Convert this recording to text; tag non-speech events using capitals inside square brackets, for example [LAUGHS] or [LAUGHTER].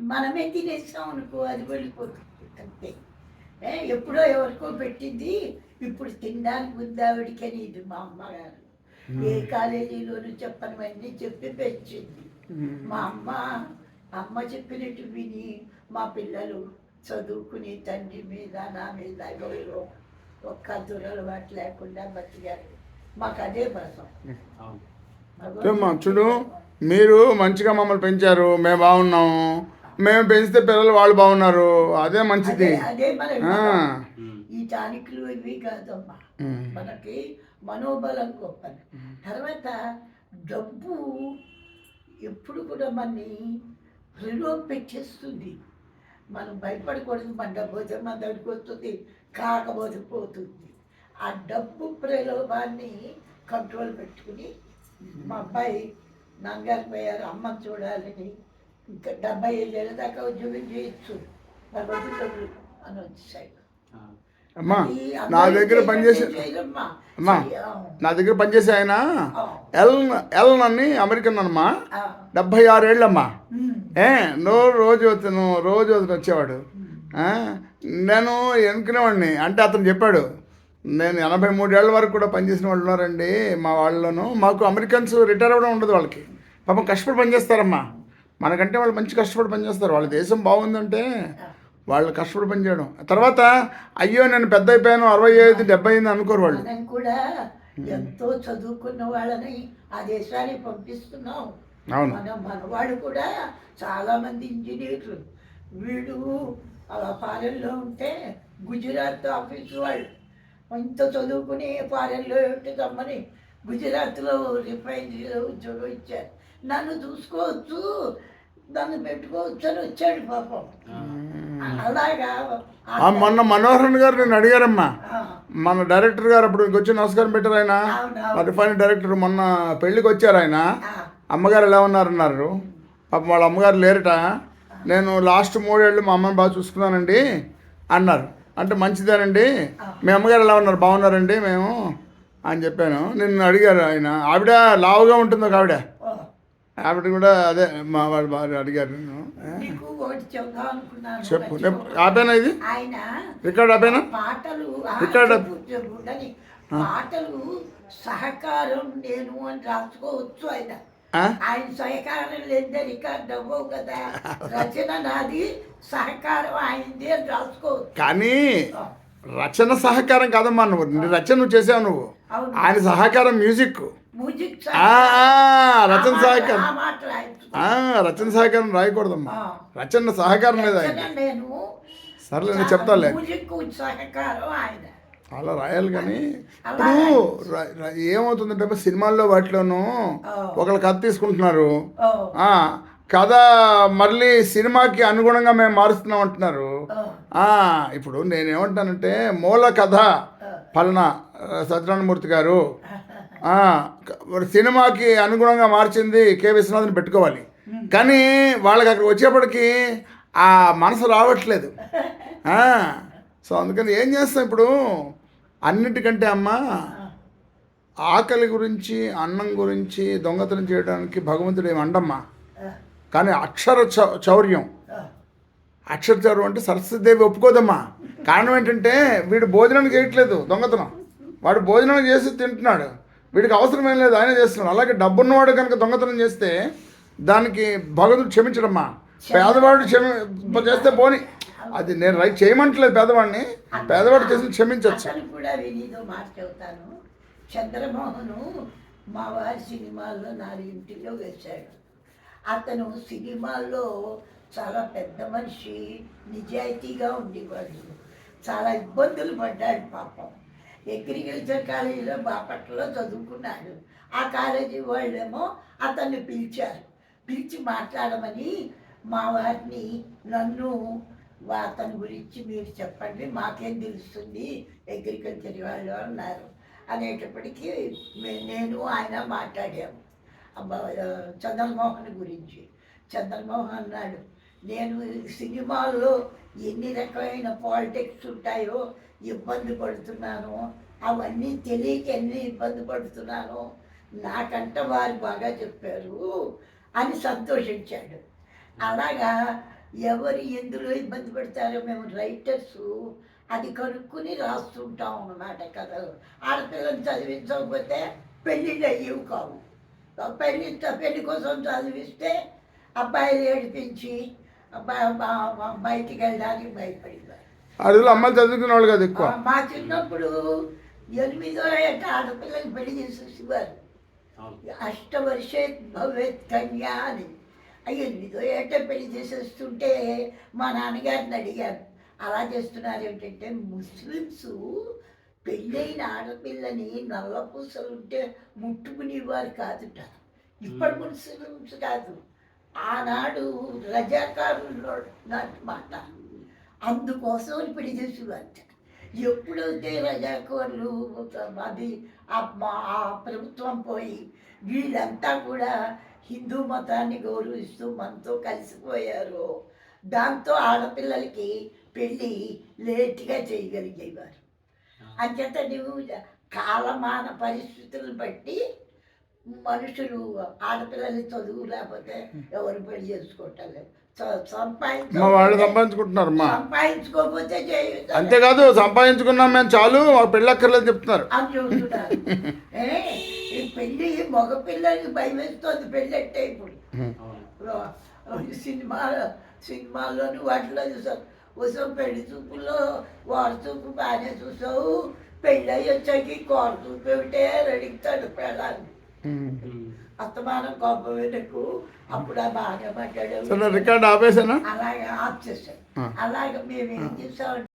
మనమే తినేస్తాం అనుకో అది వెళ్ళిపోతుంది. అంతే. ఏ, ఎప్పుడో ఎవరికో పెట్టింది. ఇప్పుడు తినడానికి ఉంది ఆవిడకని ఇది మా అమ్మగారు. ఏ కాలేజీలోనూ చెప్పనివన్నీ చెప్పి పెంచింది. మా అమ్మ అమ్మ చెప్పినట్టు విని మా పిల్లలు చదువుకుని తండ్రి మీద నా మీద గౌరవం ఒక్క దురలవాటు లేకుండా బతికారు. మాకు అదే ఏమ్మా చూడు మీరు మంచిగా మమ్మల్ని పెంచారు. మేము బాగున్నాము. మేము పెంచితే పిల్లలు వాళ్ళు బాగున్నారు. అదే మంచిది. అదే- అదే మన ఆ. ఈ టానిక్లు ఇవి కాదమ్మా. మనకి మనోబలం గొప్పది. తర్వాత డబ్బు ఎప్పుడు కూడా మనని ప్రలోభ పెట్టేస్తుంది మనం భయపడకూడదు మన డబ్బు పోతే మన దగ్గరికి వస్తుంది కాకపోతే పోతుంది. ఆ డబ్బు ప్రలోభాన్ని కంట్రోల్ పెట్టుకుని మా అబ్బాయి నంగారు పోయారు అమ్మని చూడాలని ఇంకా డెబ్బై ఏళ్ళ దాకా ఉద్యోగం చేయొచ్చు. డబ్బులు అని వచ్చేసాడు. అమ్మా నా దగ్గర పనిచేసే. అమ్మా. నా దగ్గర పనిచేసే ఆయన ఎల్ ఎల్ అని అమెరికన్ అమ్మా ఆ, డెబ్భై ఆరేళ్ళమ్మా ఏ నో రోజు వచ్చాను రోజు అతను వచ్చేవాడు. ఆ, నేను ఎన్నుకునేవాడిని. అంటే అతను చెప్పాడు నేను ఎనభై మూడేళ్ళ వరకు కూడా పనిచేసిన వాళ్ళు ఉన్నారండి మా వాళ్ళను మాకు అమెరికన్స్ రిటైర్ అవ్వడం ఉండదు వాళ్ళకి. పాపం కష్టపడి పనిచేస్తారమ్మా. మనకంటే వాళ్ళు మంచి కష్టపడి పనిచేస్తారు. వాళ్ళ దేశం బాగుందంటే వాళ్ళు కష్టపడి పనిచేయడం. తర్వాత అయ్యో నేను పెద్ద అయిపోయాను అరవై ఐదు డెబ్బై అయింది అనుకోరు వాళ్ళు. కూడా ఎంతో చదువుకున్న వాళ్ళని ఆ దేశానికి పంపిస్తున్నాం. అవును. మన మనవాడు కూడా చాలా మంది ఇంజనీర్లు. వీడు అలా ఫారెన్లో ఉంటే గుజరాత్ ఆఫీస్ వాళ్ళు. ఇంత చదువుకుని ఫారెన్లో ఉంటే తమ్మని గుజరాత్లో రిఫైనరీలో ఉద్యోగం ఇచ్చారు. నన్ను చూసుకోవచ్చు నన్ను పెట్టుకోవచ్చు అని వచ్చాడు పాపం. అలాగా ఆ మొన్న మనోహరన్ గారు నేను అడిగారమ్మా. మన డైరెక్టర్ గారు అప్పుడు వచ్చి నమస్కారం పెట్టారు ఆయన. రిఫైన్ డైరెక్టర్ మొన్న పెళ్ళికి వచ్చారు ఆయన. అమ్మగారు ఎలా ఉన్నారన్నారు? పాపం వాళ్ళ అమ్మగారు లేరట. నేను లాస్ట్ మూడేళ్ళు మా అమ్మని బాగా చూసుకున్నానండి అన్నారు. అంటే మంచిదేనండి. మీ అమ్మగారు ఎలా ఉన్నారు? బాగున్నారండి మేము అని చెప్పాను. నిన్ను అడిగారు ఆయన. ఆవిడ లావుగా ఉంటుంది ఒక ఆవిడ? ఆవిడ కూడా అదే మా వాళ్ళు బాగా అడిగారు చెప్పు. ఆపేనా ఇది? ఆయన రికార్డ్ ఆపేనా? పాటలు ఉండని. పాటలు సహకారం నేను అని రాసుకోవచ్చు ఆయన? ఆయన సహకారం లేదే రికార్డ్ అవ్వవు కదా. [LAUGHS] రచన నాది సహకారం ఆయనది రాసుకోవచ్చు. కానీ రచన సహకారం కాదమ్మా నువ్వు. రచన నువ్వు చేసావు నువ్వు. ఆయన సహకారం మ్యూజిక్ రచన సహకారం రచన సహకారం రాయకూడదమ్మా. రచన సహకారం లేదు ఆయన. సర్లే నేను చెప్తాలే అలా రాయాలి కానీ ఇప్పుడు ఏమవుతుందంటే సినిమాల్లో వాటిలోనూ. ఒకళ్ళు కథ తీసుకుంటున్నారు. కథ మళ్ళీ సినిమాకి అనుగుణంగా మేము మారుస్తున్నాం అంటున్నారు. ఇప్పుడు నేనేమంటానంటే మూల కథ పలానా సత్యనారాయణమూర్తి గారు. సినిమాకి అనుగుణంగా మార్చింది కే విశ్వనాథ్ని పెట్టుకోవాలి. కానీ వాళ్ళకి అక్కడ వచ్చేప్పటికి ఆ మనసు రావట్లేదు. సో అందుకని ఏం చేస్తాం ఇప్పుడు? అన్నిటికంటే అమ్మ ఆకలి గురించి అన్నం గురించి దొంగతనం చేయడానికి భగవంతుడు ఏమి అండమ్మా. కానీ అక్షర చౌ- చౌర్యం. అక్షర చౌర్యం అంటే సరస్వతిదేవి ఒప్పుకోదమ్మా. కారణం ఏంటంటే వీడు భోజనం చేయట్లేదు దొంగతనం. వాడు భోజనం చేసి తింటున్నాడు. వీడికి అవసరం ఏం లేదు ఆయన చేస్తున్నాడు. అలాగే డబ్బున్నవాడు కనుక దొంగతనం చేస్తే దానికి భగవంతుడు క్షమించడమ్మా. పేదవాడు క్షమి చేస్తే పోని. అది నేను రైట్ చేయమంటలేదు పేదవాడిని. పేదవాడు చేసి క్షమించవచ్చు అతను కూడా వినీదో మాట చెబుతాను. చంద్రమోహను మా వారి సినిమాల్లో నాలుగింటిలో వేశాడు. అతను సినిమాల్లో చాలా పెద్ద మనిషి నిజాయితీగా ఉండేవాడు. చాలా ఇబ్బందులు పడ్డాడు పాపం. అగ్రికల్చర్ కాలేజీలో బాపట్లలో చదువుకున్నాడు. ఆ కాలేజీ వాళ్ళేమో అతన్ని పిలిచారు. పిలిచి మాట్లాడమని మా వారిని నన్ను అతని గురించి మీరు చెప్పండి మాకేం తెలుస్తుంది అగ్రికల్చర్ వాళ్ళు అన్నారు. అనేటప్పటికీ నేను ఆయన మాట్లాడాము. అబ్బా, చంద్రమోహన్ గురించి. చంద్రమోహన్ అన్నాడు నేను సినిమాల్లో ఎన్ని రకమైన పాలిటిక్స్ ఉంటాయో ఇబ్బంది పడుతున్నాను అవన్నీ తెలియక ఎన్ని ఇబ్బంది పడుతున్నాను నాకంట వారు బాగా చెప్పారు అని సంతోషించాడు. అలాగా ఎవరు ఎందులో ఇబ్బంది పడతారో మేము రైటర్స్ అది కనుక్కుని రాస్తుంటాం అన్నమాట కథలు ఆడపిల్లని చదివించకపోతే పెళ్ళిళ్ళు అయ్యేవి కావు. పెళ్ళి పెళ్ళి కోసం చదివిస్తే అబ్బాయిలు ఏడిపించి బయటికి వెళ్ళడానికి భయపడేవారు. ఆ రోజుల్లో అమ్మాయిలు చదువుకునే వాళ్ళు కదా ఎక్కువ. మా చిన్నప్పుడు ఎనిమిదో ఏట ఆడపిల్లకి పెళ్ళి చేసేసేవారు. అష్టవర్షే భవేత్ కన్యా అని. ఎనిమిదో ఏట పెళ్ళి చేసేస్తుంటే మా నాన్నగారిని అడిగాను. అలా చేస్తున్నారు ఏంటంటే ముస్లిమ్స్ పెళ్ళైన ఆడపిల్లని నల్ల పూసలు ఉంటే ముట్టుకునేవారు కాదుట. ఇప్పటి ముస్లిమ్స్ కాదు. ఆనాడు రజాకారుల్లో మాట. అందుకోసం అని పెళ్ళి చేసేవారట ఎప్పుడైతే రజాకోర్లు అది ఆ ప్రభుత్వం పోయి వీళ్ళంతా కూడా హిందూ మతాన్ని గౌరవిస్తూ మనతో కలిసిపోయారు దాంతో ఆడపిల్లలకి పెళ్ళి లేట్గా చేయగలిగేవారు. అంచేత నువ్వు కాలమాన పరిస్థితులను బట్టి మనుషులు ఆడపిల్లల్ని చదువు లేకపోతే ఎవరు పెళ్ళి చేసుకోవటం లేదు చ- సంపాదించ మా వాళ్ళు సంపాదించుకుంటున్నారు మా సంపాదించుకోకపోతే అంతేకాదు సంపాదించుకున్నాం మేము చాలు మాకు పెళ్ళక్కర్లేదు చెప్తున్నారు. అని చూస్తున్నారు. ఏ, ఈ పెళ్ళి మగ పిల్లలకి భయం వేస్తుంది పెళ్ళి అంటే ఇప్పుడు. సినిమా సినిమాల్లోని వాటిలో చూసావు. వస్తావు పెళ్ళి చూపుల్లో వారి చూపు బాగానే చూసావు. పెళ్ళి అయ్యి వచ్చాక కోర చూపు ఏమిటే అడుగుతాడు పెళ్ళాన్ని అస్తమానం కోపం వెనక్కు అప్పుడు ఆ బాగా రికార్డ్ ఆపేసానా? అలాగే ఆఫ్ చేశాడు ఆ. అలాగే మేము ఏం చేసామంటే